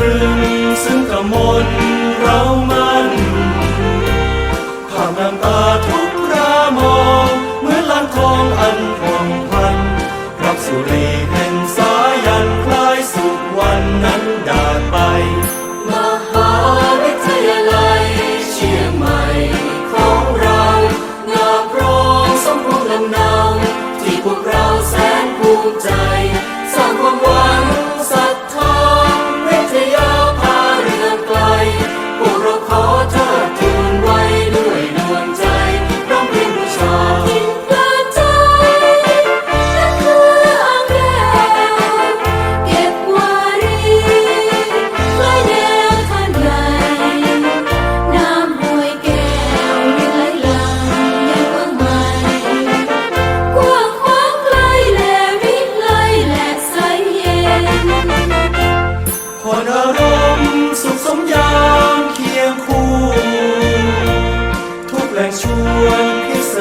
ตรึ่งซึ่งกมลเรามันความน้ำตาทุกระมองเหมือนลานทองอัน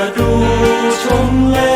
ะดูชมและ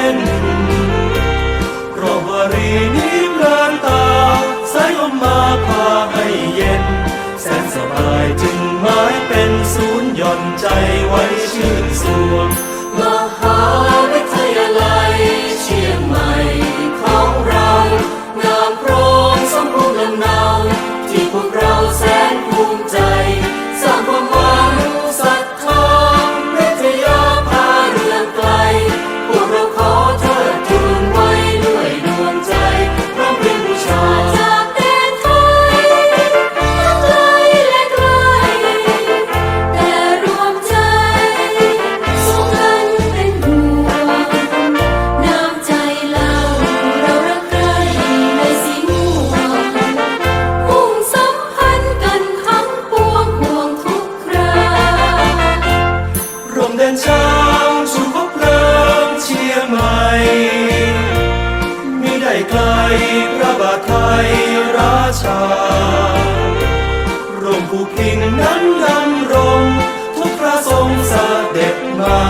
ามสุขเพลิงเชียงใหม่มิได้ไกลพระบาทไทยราชาร่มผูกพิงนั้นดำรงทุกพระทรงสเสด็จมา